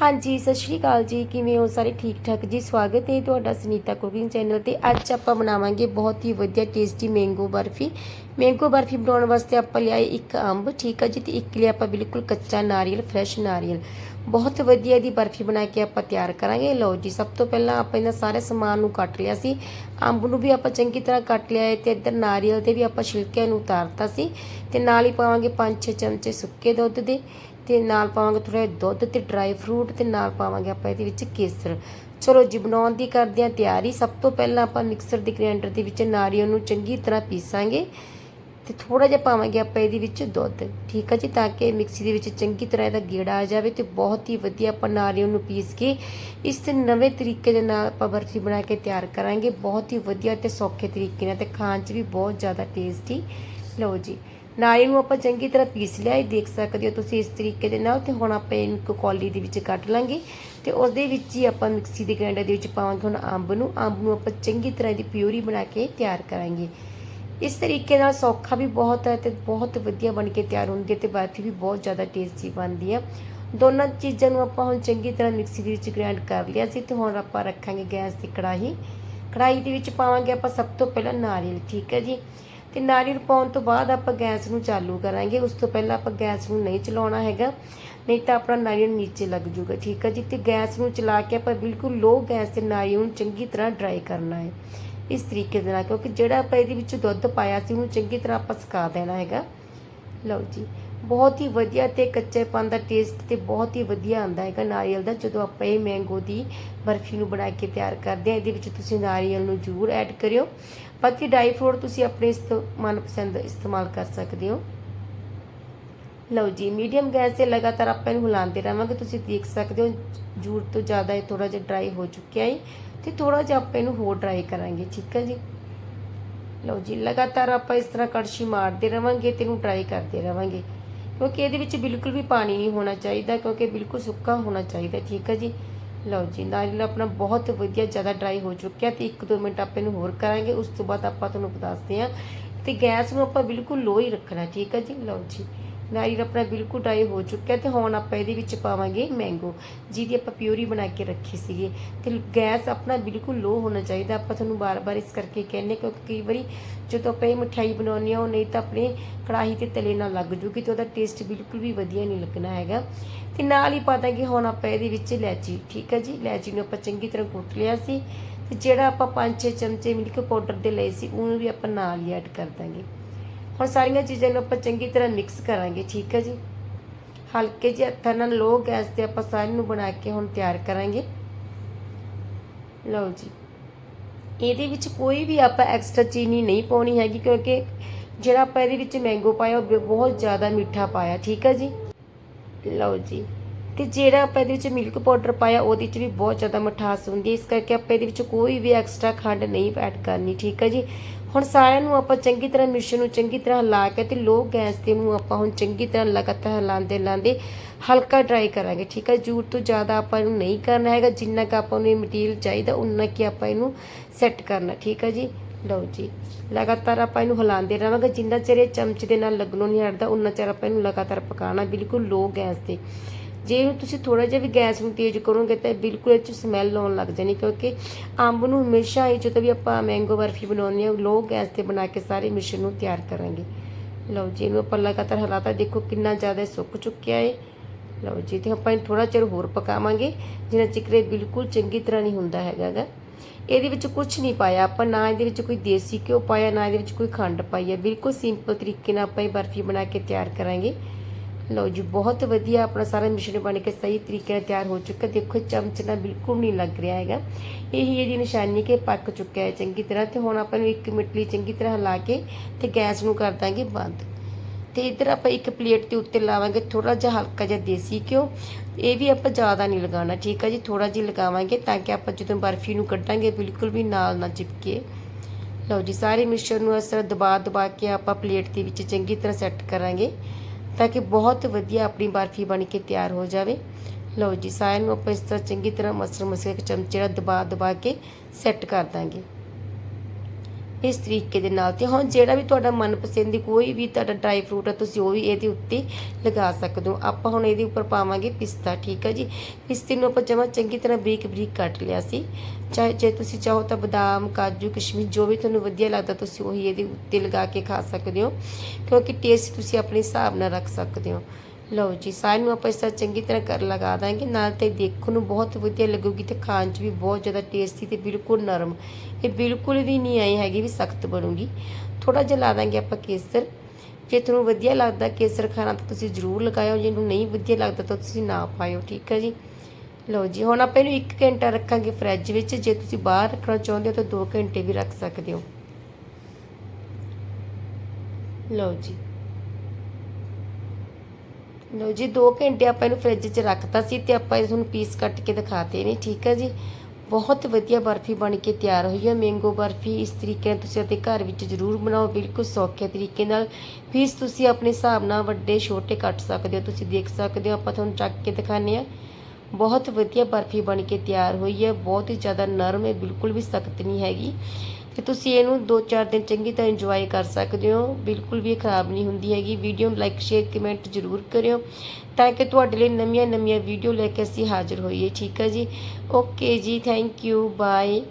ਹਾਂਜੀ, ਸਤਿ ਸ਼੍ਰੀ ਅਕਾਲ ਜੀ। ਕਿਵੇਂ ਹੋ ਸਾਰੇ? ਠੀਕ ਠਾਕ ਜੀ? ਸਵਾਗਤ ਹੈ ਤੁਹਾਡਾ ਸੁਨੀਤਾ ਕੁਕਿੰਗ ਚੈਨਲ ਤੇ। ਅੱਜ ਆਪਾਂ ਬਣਾਵਾਂਗੇ ਬਹੁਤ ਹੀ ਵਧੀਆ tasty mango barfi. Mango barfi ਬਣਾਉਣ ਵਾਸਤੇ ਆਪਾਂ ਲਿਆਏ ਇੱਕ ਅੰਬ, ਠੀਕ ਹੈ ਜੀ? ਤੇ ਇੱਕ ਲਿਆ ਆਪਾਂ ਬਿਲਕੁਲ ਕੱਚਾ ਨਾਰੀਅਲ, ਫਰੈਸ਼ ਨਾਰੀਅਲ। ਬਹੁਤ ਵਧੀਆ ਦੀ ਬਰਫੀ ਬਣਾ ਕੇ ਆਪਾਂ ਤਿਆਰ ਕਰਾਂਗੇ। ਲਓ ਜੀ, ਸਭ ਤੋਂ ਪਹਿਲਾਂ ਆਪਾਂ ਇਹਨਾਂ ਸਾਰੇ ਸਮਾਨ ਨੂੰ ਕੱਟ ਲਿਆ ਸੀ। ਅੰਬ ਨੂੰ ਵੀ ਆਪਾਂ ਚੰਗੀ ਤਰ੍ਹਾਂ ਕੱਟ ਲਿਆ ਹੈ ਤੇ ਇੱਧਰ ਨਾਰੀਅਲ ਤੇ ਵੀ ਆਪਾਂ ਛਿਲਕਿਆਂ ਨੂੰ ਉਤਾਰਤਾ ਸੀ। ਤੇ ਨਾਲ ਹੀ ਪਾਵਾਂਗੇ 5-6 ਚਮਚੇ ਸੁੱਕੇ ਦੁੱਧ ਦੇ। ਤੇ ਨਾਲ ਪਾਵਾਂਗੇ ਥੋੜਾ ਦੁੱਧ ਤੇ ਡਰਾਈ ਫਰੂਟ ਤੇ ਨਾਲ ਪਾਵਾਂਗੇ ਆਪਾਂ ਇਹਦੇ ਵਿੱਚ ਕੇਸਰ। ਚਲੋ ਜੀ, ਬਣਾਉਣ ਦੀ ਕਰਦੇ ਹਾਂ ਤਿਆਰੀ। ਸਭ ਤੋਂ ਪਹਿਲਾਂ ਆਪਾਂ ਮਿਕਸਰ ਦੇ ਗ੍ਰਾਈਂਡਰ ਦੇ ਵਿੱਚ ਨਾਰੀਅਲ ਨੂੰ ਚੰਗੀ ਤਰ੍ਹਾਂ ਪੀਸਾਂਗੇ ਤੇ ਥੋੜਾ ਜਿਹਾ ਪਾਵਾਂਗੇ ਆਪਾਂ ਇਹਦੇ ਵਿੱਚ ਦੁੱਧ। ਠੀਕ ਹੈ ਜੀ? ਤਾਂ ਕਿ ਮਿਕਸੀ ਦੇ ਵਿੱਚ ਚੰਗੀ ਤਰ੍ਹਾਂ ਇਹਦਾ ਗੇੜਾ ਆ ਜਾਵੇ ਤੇ ਬਹੁਤ ਹੀ ਵਧੀਆ ਆਪਾਂ ਨਾਰੀਅਲ ਨੂੰ ਪੀਸ ਕੇ ਇਸ ਤੇ ਨਵੇਂ ਤਰੀਕੇ ਦੇ ਨਾਲ ਆਪਾਂ ਬਰਫੀ ਬਣਾ ਕੇ ਤਿਆਰ ਕਰਾਂਗੇ। ਬਹੁਤ ਹੀ ਵਧੀਆ ਤੇ ਸੌਖੇ ਤਰੀਕੇ ਨਾਲ ਤੇ ਖਾਣ 'ਚ ਵੀ ਬਹੁਤ ਜ਼ਿਆਦਾ ਟੇਸਟੀ ਲਓ ਜੀ। ਨਾਰੀਅਲ ਨੂੰ ਆਪਾਂ ਚੰਗੀ ਤਰ੍ਹਾਂ ਪੀਸ ਲਿਆ ਇਹ ਦੇਖ ਸਕਦੇ ਹੋ ਤੁਸੀਂ ਇਸ ਤਰੀਕੇ ਦੇ ਨਾਲ ਤੇ ਹੁਣ ਆਪਾਂ ਇਹਨੂੰ ਇੱਕ ਕੌਲੀ ਦੇ ਵਿੱਚ ਕੱਢ ਲਾਂਗੇ ਤੇ ਉਸ ਦੇ ਵਿੱਚ ਹੀ ਆਪਾਂ ਮਿਕਸੀ ਦੇ ਗ੍ਰਾਈਂਡਰ ਦੇ ਵਿੱਚ ਪਾਵਾਂਗੇ ਹੁਣ ਅੰਬ ਨੂੰ। ਅੰਬ ਨੂੰ ਆਪਾਂ ਚੰਗੀ ਤਰ੍ਹਾਂ ਇਹਦੀ ਪਿਊਰੀ ਬਣਾ ਕੇ ਤਿਆਰ ਕਰਾਂਗੇ। ਇਸ ਤਰੀਕੇ ਨਾਲ ਸੌਖਾ ਵੀ ਬਹੁਤ ਹੈ ਤੇ ਬਹੁਤ ਵਧੀਆ ਬਣ ਕੇ ਤਿਆਰ ਹੁੰਦੀ ਹੈ ਤੇ ਬਰਫੀ ਵੀ ਬਹੁਤ ਜ਼ਿਆਦਾ ਟੇਸਟੀ ਬਣਦੀ ਹੈ ਦੋਨਾਂ ਚੀਜ਼ਾਂ ਨੂੰ ਆਪਾਂ ਹੁਣ ਚੰਗੀ ਤਰ੍ਹਾਂ ਮਿਕਸੀ ਦੇ ਵਿੱਚ ਗ੍ਰਾਈਂਡ ਕਰ ਲਿਆ ਸੀ ਤੇ ਹੁਣ ਆਪਾਂ ਰੱਖਾਂਗੇ ਗੈਸ ਦੀ ਕੜਾਹੀ। ਕੜਾਹੀ ਦੇ ਵਿੱਚ ਪਾਵਾਂਗੇ ਆਪਾਂ ਸਭ ਤੋਂ ਪਹਿਲਾਂ ਨਾਰੀਅਲ, ਠੀਕ ਹੈ ਜੀ? ਤੇ ਨਾਰੀਅਲ ਪਾਉਣ ਤੋਂ ਬਾਅਦ ਆਪਾਂ ਗੈਸ ਨੂੰ ਚਾਲੂ ਕਰਾਂਗੇ। ਉਸ ਤੋਂ ਪਹਿਲਾਂ ਆਪਾਂ ਗੈਸ ਨੂੰ ਨਹੀਂ ਚਲਾਉਣਾ ਹੈਗਾ, ਨਹੀਂ ਤਾਂ ਆਪਣਾ ਨਾਰੀਅਲ ਨੀਚੇ ਲੱਗ ਜੂਗਾ ਠੀਕ ਹੈ ਜੀ? ਤੇ ਗੈਸ ਨੂੰ ਚਲਾ ਕੇ ਆਪਾਂ ਬਿਲਕੁਲ ਲੋ ਗੈਸ ਤੇ ਨਾਰੀਅਲ ਨੂੰ ਚੰਗੀ ਤਰ੍ਹਾਂ ਡਰਾਈ ਕਰਨਾ ਹੈ। ਇਸ ਤਰੀਕੇ ਦੇ ਨਾਲ, ਕਿਉਂਕਿ ਜਿਹੜਾ ਆਪਾਂ ਇਹਦੇ ਵਿੱਚ ਦੁੱਧ ਪਾਇਆ ਸੀ, ਉਹਨੂੰ ਚੰਗੀ ਤਰ੍ਹਾਂ ਆਪਾਂ ਸੁਕਾ ਦੇਣਾ ਹੈਗਾ। ਲਓ ਜੀ ਬਹੁਤ ਹੀ ਵਧੀਆ ਤੇ ਕੱਚੇਪਨ ਦਾ ਟੇਸਟ ਤੇ ਬਹੁਤ ਹੀ ਵਧੀਆ ਆਉਂਦਾ ਹੈਗਾ ਨਾਰੀਅਲ ਦਾ, ਜਦੋਂ ਆਪਾਂ ਇਹ ਮੈਂਗੋ ਦੀ ਬਰਫੀ ਨੂੰ ਬਣਾ ਕੇ ਤਿਆਰ ਕਰਦੇ ਹਾਂ, ਇਹਦੇ ਵਿੱਚ ਤੁਸੀਂ ਨਾਰੀਅਲ ਨੂੰ ਜ਼ਰੂਰ ਐਡ ਕਰਿਓ। ਬਾਕੀ ਡਰਾਈ ਫਰੂਟ ਤੁਸੀਂ ਆਪਣੇ ਇਸਤ, ਮਨਪਸੰਦ ਇਸਤੇਮਾਲ ਕਰ ਸਕਦੇ ਹੋ। ਲਓ ਜੀ ਮੀਡੀਅਮ ਗੈਸ ਤੇ ਲਗਾਤਾਰ ਆਪਾਂ ਇਹਨੂੰ ਹਿਲਾਉਂਦੇ ਰਹਾਂਗੇ। ਤੁਸੀਂ ਦੇਖ ਸਕਦੇ ਹੋ ਜ਼ੂਰ ਤੋਂ ਜ਼ਿਆਦਾ ਇਹ ਥੋੜਾ ਜਿਹਾ ਡਰਾਈ ਹੋ ਚੁੱਕਿਆ ਹੈ ਤੇ ਥੋੜਾ ਜਿਹਾ ਆਪਾਂ ਇਹਨੂੰ ਹੋਰ ਡਰਾਈ ਕਰਾਂਗੇ, ਠੀਕ ਹੈ ਜੀ? ਲਓ ਜੀ, ਲਗਾਤਾਰ ਆਪਾਂ ਇਸ ਤਰ੍ਹਾਂ ਕੜਛੀ ਮਾਰਦੇ ਰਵਾਂਗੇ ਤੇ ਇਹਨੂੰ ਡਰਾਈ ਕਰਦੇ ਰਵਾਂਗੇ ਕਿਉਂਕਿ ਇਹਦੇ ਵਿੱਚ ਬਿਲਕੁਲ ਵੀ ਪਾਣੀ ਨਹੀਂ ਹੋਣਾ ਚਾਹੀਦਾ, ਕਿਉਂਕਿ ਬਿਲਕੁਲ ਸੁੱਕਾ ਹੋਣਾ ਚਾਹੀਦਾ, ਠੀਕ ਹੈ ਜੀ? ਲਓ ਜੀ ਨਾਰੀਅਲ ਆਪਣਾ ਬਹੁਤ ਵਧੀਆ ਜ਼ਿਆਦਾ ਡਰਾਈ ਹੋ ਚੁੱਕਿਆ ਤੇ 1-2 ਮਿੰਟ ਆਪਾਂ ਇਹਨੂੰ ਹੋਰ ਕਰਾਂਗੇ, ਉਸ ਤੋਂ ਬਾਅਦ ਆਪਾਂ ਤੁਹਾਨੂੰ ਦੱਸਦੇ ਹਾਂ। ਤੇ ਗੈਸ ਨੂੰ ਆਪਾਂ ਬਿਲਕੁਲ ਲੋ ਹੀ ਰੱਖਣਾ, ਠੀਕ ਹੈ ਜੀ? ਲਓ ਜੀ। ਨਾਰੀਅਲ ਆਪਣਾ ਬਿਲਕੁਲ ਡਰਾਈ ਹੋ ਚੁੱਕਿਆ ਤੇ ਹੁਣ ਆਪਾਂ ਇਹਦੇ ਵਿੱਚ ਪਾਵਾਂਗੇ ਮੈਂਗੋ ਜਿਹਦੀ ਆਪਾਂ ਪਿਊਰੀ ਬਣਾ ਕੇ ਰੱਖੀ ਸੀਗੀ। ਤੇ ਗੈਸ ਆਪਣਾ ਬਿਲਕੁਲ ਲੋ ਹੋਣਾ ਚਾਹੀਦਾ। ਆਪਾਂ ਤੁਹਾਨੂੰ ਬਾਰ-ਬਾਰ ਇਸ ਕਰਕੇ ਕਹਿੰਨੇ ਕਿਉਂਕਿ ਕਈ ਵਾਰੀ ਜਦੋਂ ਆਪਾਂ ਇਹ ਮਠਿਆਈ ਬਣਾਉਂਦੇ ਹਾਂ, ਉਹ ਨਹੀਂ ਤਾਂ ਆਪਣੇ ਕੜਾਹੀ ਤੇ ਤਲੇ ਨਾਲ ਲੱਗ ਜੂਗੀ ਤੇ ਉਹਦਾ ਟੇਸਟ ਬਿਲਕੁਲ ਵੀ ਵਧੀਆ ਨਹੀਂ ਲੱਗਣਾ ਹੈਗਾ। ਤੇ ਨਾਲ ਹੀ ਪਾ ਦਾਂਗੇ ਹੁਣ ਆਪਾਂ ਇਹਦੇ ਵਿੱਚ ਇਲਾਚੀ ਠੀਕ ਹੈ ਜੀ? ਇਲਾਚੀ ਨੂੰ ਆਪਾਂ ਚੰਗੀ ਤਰ੍ਹਾਂ ਕੁੱਟ ਲਿਆ ਸੀ। ਤੇ ਜਿਹੜਾ ਆਪਾਂ 5-6 ਚਮਚੇ ਮਿਲਕ ਪਾਊਡਰ ਦੇ ਲਏ ਸੀ, ਉਹਨੂੰ ਵੀ ਆਪਾਂ ਨਾਲ ਹੀ ਐਡ ਕਰ ਦਾਂਗੇ। ਹੁਣ ਸਾਰੀਆਂ ਚੀਜ਼ਾਂ ਨੂੰ ਆਪਾਂ ਚੰਗੀ ਤਰ੍ਹਾਂ ਮਿਕਸ ਕਰਾਂਗੇ, ਠੀਕ ਹੈ ਜੀ? ਹਲਕੇ ਜਿਹੇ ਹੱਥਾਂ ਨਾਲ ਲੋ ਗੈਸ ਤੇ ਆਪਾਂ ਸਾਰਿਆਂ ਨੂੰ ਬਣਾ ਕੇ ਹੁਣ ਤਿਆਰ ਕਰਾਂਗੇ। ਲਓ ਜੀ। ਇਹਦੇ ਵਿੱਚ ਕੋਈ ਵੀ ਆਪਾਂ ਐਕਸਟਰਾ ਚੀਨੀ ਨਹੀਂ ਪਾਉਣੀ ਹੈਗੀ, ਕਿਉਂਕਿ ਜਿਹੜਾ ਆਪਾਂ ਇਹਦੇ ਵਿੱਚ ਮੈਂਗੋ ਪਾਇਆ, ਉਹ ਬਹੁਤ ਜ਼ਿਆਦਾ ਮਿੱਠਾ ਪਾਇਆ, ਠੀਕ ਹੈ ਜੀ? ਲਓ ਜੀ। ਤੇ ਜਿਹੜਾ ਆਪਾਂ ਇਹਦੇ ਵਿੱਚ ਮਿਲਕ ਪਾਊਡਰ ਪਾਇਆ, ਉਹਦੇ ਵਿੱਚ ਵੀ ਬਹੁਤ ਜ਼ਿਆਦਾ ਮਿਠਾਸ ਹੁੰਦੀ ਹੈ। ਇਸ ਕਰਕੇ ਆਪਾਂ ਇਹਦੇ ਵਿੱਚ ਕੋਈ ਵੀ ਐਕਸਟਰਾ ਖੰਡ ਨਹੀਂ ਐਡ ਕਰਨੀ, ਠੀਕ ਹੈ ਜੀ? ਹੁਣ ਸਾਰਿਆਂ ਨੂੰ ਆਪਾਂ ਚੰਗੀ ਤਰ੍ਹਾਂ ਮਿਸ਼ਰਣ ਨੂੰ ਚੰਗੀ ਤਰ੍ਹਾਂ ਹਿਲਾ ਕੇ ਤੇ ਲੋ ਗੈਸ ਤੇ ਨੂੰ ਆਪਾਂ ਹੁਣ ਚੰਗੀ ਤਰ੍ਹਾਂ ਲਗਾਤਾਰ ਹਿਲਾਉਂਦੇ ਹਿਲਾਉਂਦੇ ਹਲਕਾ ਡਰਾਈ ਕਰਾਂਗੇ, ਠੀਕ ਹੈ ਜ਼ਰੂਰਤ ਤੋਂ ਜ਼ਿਆਦਾ ਆਪਾਂ ਇਹਨੂੰ ਨਹੀਂ ਕਰਨਾ ਹੈਗਾ, ਜਿੰਨਾ ਕੁ ਆਪਾਂ ਨੂੰ ਇਹ ਮਟੀਰੀਅਲ ਚਾਹੀਦਾ ਉਨਾ ਕਿ ਆਪਾਂ ਇਹਨੂੰ ਸੈੱਟ ਕਰਨਾ, ਠੀਕ ਹੈ ਜੀ? ਲਓ ਜੀ, ਲਗਾਤਾਰ ਆਪਾਂ ਇਹਨੂੰ ਹਿਲਾਉਂਦੇ ਰਹਾਂਗੇ, ਜਿੰਨਾ ਚਿਰ ਇਹ ਚਮਚ ਦੇ ਨਾਲ ਲੱਗਣੋਂ ਨਹੀਂ ਹਟਦਾ ਉਨਾ ਚਿਰ ਆਪਾਂ ਇਹਨੂੰ ਲਗਾਤਾਰ ਪਕਾਉਣਾ, ਬਿਲਕੁਲ ਲੋ ਗੈਸ ਤੇ। ਜੇ ਇਹਨੂੰ ਤੁਸੀਂ ਥੋੜਾ ਜਿਹਾ ਵੀ ਗੈਸ ਨੂੰ ਤੇਜ਼ ਕਰੋਗੇ ਤਾਂ ਬਿਲਕੁਲ ਇਹ ਚ ਸਮੈਲ ਆਉਣ ਲੱਗ ਜਾਣੀ, ਕਿਉਂਕਿ ਅੰਬ ਨੂੰ ਹਮੇਸ਼ਾ ਹੀ ਜਦੋਂ ਵੀ ਆਪਾਂ ਮੈਂਗੋ ਬਰਫੀ ਬਣਾਉਂਦੇ ਹਾਂ ਲੋ ਗੈਸ ਤੇ ਬਣਾ ਕੇ ਸਾਰੇ ਮਿਸ਼ਰਣ ਨੂੰ ਤਿਆਰ ਕਰਾਂਗੇ। ਲਓ ਜੀ, ਇਹਨੂੰ ਆਪਾਂ ਲਗਾਤਾਰ ਹਿਲਾਤਾ ਦੇਖੋ ਕਿੰਨਾ ਜ਼ਿਆਦਾ ਸੁੱਕ ਚੁੱਕਿਆ ਹੈ ਲਓ ਜੀ, ਤੇ ਆਪਾਂ ਇਹਨੂੰ ਥੋੜਾ ਚਿਰ ਹੋਰ ਪਕਾਵਾਂਗੇ, ਜਿੰਨਾ ਚਿਕਰੇ ਬਿਲਕੁਲ ਚੰਗੀ ਤਰ੍ਹਾਂ ਨਹੀਂ ਹੁੰਦਾ ਹੈਗਾ ਗਾ। ਇਹਦੇ ਵਿੱਚ ਕੁਝ ਨਹੀਂ ਪਾਇਆ ਆਪਾਂ, ਨਾ ਇਹਦੇ ਵਿੱਚ ਕੋਈ ਦੇਸੀ ਘਿਓ ਪਾਇਆ, ਨਾ ਇਹਦੇ ਵਿੱਚ ਕੋਈ ਖੰਡ ਪਾਈ ਹੈ। ਬਿਲਕੁਲ ਸਿੰਪਲ ਤਰੀਕੇ ਨਾਲ ਆਪਾਂ ਇਹ ਬਰਫੀ ਬਣਾ ਕੇ ਤਿਆਰ ਕਰਾਂਗੇ। ਲਓ ਜੀ, ਬਹੁਤ ਵਧੀਆ ਆਪਣਾ ਸਾਰਾ ਮਿਸ਼ਰਣ ਬਣ ਕੇ ਸਹੀ ਤਰੀਕੇ ਨਾਲ ਤਿਆਰ ਹੋ ਚੁੱਕਾ। ਦੇਖੋ, ਚਮਚ ਨਾਲ ਬਿਲਕੁਲ ਨਹੀਂ ਲੱਗ ਰਿਹਾ ਹੈਗਾ। ਇਹੀ ਇਹਦੀ ਨਿਸ਼ਾਨੀ ਕਿ ਪੱਕ ਚੁੱਕਿਆ ਹੈ ਚੰਗੀ ਤਰ੍ਹਾਂ ਤੇ ਹੁਣ ਆਪਾਂ ਨੂੰ 1 ਮਿੰਟ ਲਈ ਚੰਗੀ ਤਰ੍ਹਾਂ ਹਿਲਾ ਕੇ ਤੇ ਗੈਸ ਨੂੰ ਕਰ ਦਾਂਗੇ ਬੰਦ। ਤੇ ਇਧਰ ਆਪਾਂ ਇੱਕ ਪਲੇਟ ਦੇ ਉੱਤੇ ਲਾਵਾਂਗੇ ਥੋੜਾ ਜਿਹਾ ਹਲਕਾ ਜਿਹਾ ਦੇਸੀ ਘਿਓ। ਇਹ ਵੀ ਆਪਾਂ ਜ਼ਿਆਦਾ ਨਹੀਂ ਲਗਾਉਣਾ, ਠੀਕ ਹੈ ਜੀ? ਥੋੜਾ ਜਿਹਾ ਲਗਾਵਾਂਗੇ ਤਾਂ ਕਿ ਆਪਾਂ ਜਦੋਂ ਬਰਫੀ ਨੂੰ ਕੱਢਾਂਗੇ, ਬਿਲਕੁਲ ਵੀ ਨਾਲ ਨਾ ਚਿਪਕੇ। ਲਓ ਜੀ, ਸਾਰੇ ਮਿਸ਼ਰਣ ਨੂੰ ਇਸ ਤਰ੍ਹਾਂ ਦਬਾ ਦਬਾ ਕੇ ਆਪਾਂ ਪਲੇਟ ਦੇ ਵਿੱਚ ਚੰਗੀ ਤਰ੍ਹਾਂ ਸੈੱਟ ਕਰਾਂਗੇ। ਤਾਂ ਕਿ ਬਹੁਤ ਵਧੀਆ ਆਪਣੀ ਬਰਫੀ ਬਣ ਕੇ ਤਿਆਰ ਹੋ ਜਾਵੇ। ਲਓ ਜੀ, ਸਾਰਿਆਂ ਨੂੰ ਆਪਾਂ ਇਸ ਤਰ੍ਹਾਂ ਚੰਗੀ ਤਰ੍ਹਾਂ ਮਸਰ ਮਸਰ ਇੱਕ ਚਮਚੇ ਨਾਲ ਦਬਾ ਦਬਾ ਕੇ ਸੈੱਟ ਕਰ ਦਾਂਗੇ। ਇਸ ਤਰੀਕੇ ਦੇ ਨਾਲ। ਤੇ ਹੁਣ ਜਿਹੜਾ ਵੀ ਤੁਹਾਡਾ ਮਨਪਸੰਦ ਦੀ ਕੋਈ ਵੀ ਤੁਹਾਡਾ ਡਰਾਈ ਫਰੂਟ ਹੈ ਤੁਸੀਂ ਉਹ ਵੀ ਇਹਦੇ ਉੱਤੇ ਲਗਾ ਸਕਦੇ ਹੋ। ਆਪਾਂ ਹੁਣ ਇਹਦੇ ਉੱਪਰ ਪਾਵਾਂਗੇ ਪਿਸਤਾ, ਠੀਕ ਹੈ ਜੀ? ਪਿਸਤੇ ਨੂੰ ਆਪਾਂ ਜਮਾ ਚੰਗੀ ਤਰ੍ਹਾਂ ਬਰੀਕ ਬਰੀਕ ਕੱਟ ਲਿਆ ਸੀ। ਚਾਹੇ ਜੇ ਤੁਸੀਂ ਚਾਹੋ ਤਾਂ ਬਦਾਮ, ਕਾਜੂ ਕਿਸ਼ਮਿਸ਼ ਜੋ ਵੀ ਤੁਹਾਨੂੰ ਵਧੀਆ ਲੱਗਦਾ, ਤੁਸੀਂ ਉਹੀ ਇਹਦੇ ਉੱਤੇ ਲਗਾ ਕੇ ਖਾ ਸਕਦੇ ਹੋ। ਕਿਉਂਕਿ ਟੇਸਟ ਤੁਸੀਂ ਆਪਣੇ ਹਿਸਾਬ ਨਾਲ ਰੱਖ ਸਕਦੇ ਹੋ। ਲਓ ਜੀ, ਸਾਰਿਆਂ ਨੂੰ ਆਪਾਂ ਇਸ ਤਰ੍ਹਾਂ ਚੰਗੀ ਤਰ੍ਹਾਂ ਕਰ ਲਗਾ ਦਾਂਗੇ। ਨਾਲ ਤੇ ਦੇਖਣ ਨੂੰ ਬਹੁਤ ਵਧੀਆ ਲੱਗੂਗੀ ਤੇ ਖਾਣ 'ਚ ਵੀ ਬਹੁਤ ਜ਼ਿਆਦਾ ਟੇਸਟੀ ਤੇ ਬਿਲਕੁਲ ਨਰਮ। ਇਹ ਬਿਲਕੁਲ ਵੀ ਨਹੀਂ ਆਈ ਹੈਗੀ ਵੀ ਸਖਤ ਬਣੂਗੀ। ਥੋੜਾ ਜਿਹਾ ਲਾ ਦਾਂਗੇ ਆਪਾਂ ਕੇਸਰ। ਜੇ ਤੁਹਾਨੂੰ ਵਧੀਆ ਲੱਗਦਾ ਕੇਸਰ ਖਾਣਾ ਤਾਂ ਤੁਸੀਂ ਜ਼ਰੂਰ ਲਗਾਇਓ। ਜੇ ਤੁਹਾਨੂੰ ਨਹੀਂ ਵਧੀਆ ਲੱਗਦਾ ਤਾਂ ਤੁਸੀਂ ਨਾ ਪਾਇਓ, ਠੀਕ ਹੈ ਜੀ? ਲਓ ਜੀ, ਹੁਣ ਆਪਾਂ ਇਹਨੂੰ 1 ਘੰਟਾ ਰੱਖਾਂਗੇ ਫ੍ਰਿਜ ਵਿੱਚ। ਜੇ ਤੁਸੀਂ ਬਾਹਰ ਰੱਖਣਾ ਚਾਹੁੰਦੇ ਹੋ ਤਾਂ 2 ਘੰਟੇ ਵੀ ਰੱਖ ਸਕਦੇ ਹੋ। ਲਓ ਜੀ। ਲਓ ਜੀ 2 ਘੰਟੇ ਆਪਾਂ ਇਹਨੂੰ ਫ੍ਰਿਜ 'ਚ ਰੱਖਤਾ ਸੀ ਤੇ ਆਪਾਂ ਇਹ ਤੁਹਾਨੂੰ ਪੀਸ ਕੱਟ ਕੇ ਦਿਖਾਤੇ ਨੇ, ਠੀਕ ਹੈ ਜੀ? ਬਹੁਤ ਵਧੀਆ ਬਰਫੀ ਬਣ ਕੇ ਤਿਆਰ ਹੋਈ ਹੈ ਮੈਂਗੋ ਬਰਫੀ ਇਸ ਤਰੀਕੇ ਨਾਲ ਤੁਸੀਂ ਆਪਣੇ ਘਰ ਵਿੱਚ ਜ਼ਰੂਰ ਬਣਾਓ, ਬਿਲਕੁਲ ਸੌਖੇ ਤਰੀਕੇ ਨਾਲ। ਪੀਸ ਤੁਸੀਂ ਆਪਣੇ ਹਿਸਾਬ ਨਾਲ ਵੱਡੇ, ਛੋਟੇ ਕੱਟ ਸਕਦੇ ਹੋ, ਤੁਸੀਂ ਦੇਖ ਸਕਦੇ ਹੋ, ਆਪਾਂ ਤੁਹਾਨੂੰ ਚੱਕ ਕੇ ਦਿਖਾਉਂਦੇ ਆ ਬਹੁਤ ਵਧੀਆ ਬਰਫੀ ਬਣ ਕੇ ਤਿਆਰ ਹੋਈ ਹੈ ਬਹੁਤ ਹੀ ਜ਼ਿਆਦਾ ਨਰਮ ਹੈ, ਬਿਲਕੁਲ ਵੀ ਸਖਤ ਨਹੀਂ ਹੈਗੀ। ਤੇ ਤੁਸੀਂ ਇਹਨੂੰ 2-4 ਦਿਨ ਚੰਗੀ ਤਰ੍ਹਾਂ ਇੰਜੋਏ ਕਰ ਸਕਦੇ ਹੋ। ਬਿਲਕੁਲ ਵੀ ਖਰਾਬ ਨਹੀਂ ਹੁੰਦੀ ਹੈਗੀ। ਵੀਡੀਓ ਨੂੰ ਲਾਈਕ ਸ਼ੇਅਰ ਕਮੈਂਟ ਜ਼ਰੂਰ ਕਰਿਓ ਤਾਂ ਕਿ ਤੁਹਾਡੇ ਲਈ ਨਵੀਆਂ ਨਵੀਆਂ ਵੀਡੀਓ ਲੈ ਕੇ ਅਸੀਂ ਹਾਜ਼ਰ ਹੋਈਏ। ਠੀਕ ਹੈ ਜੀ? ਓਕੇ ਜੀ ਥੈਂਕ ਯੂ ਬਾਏ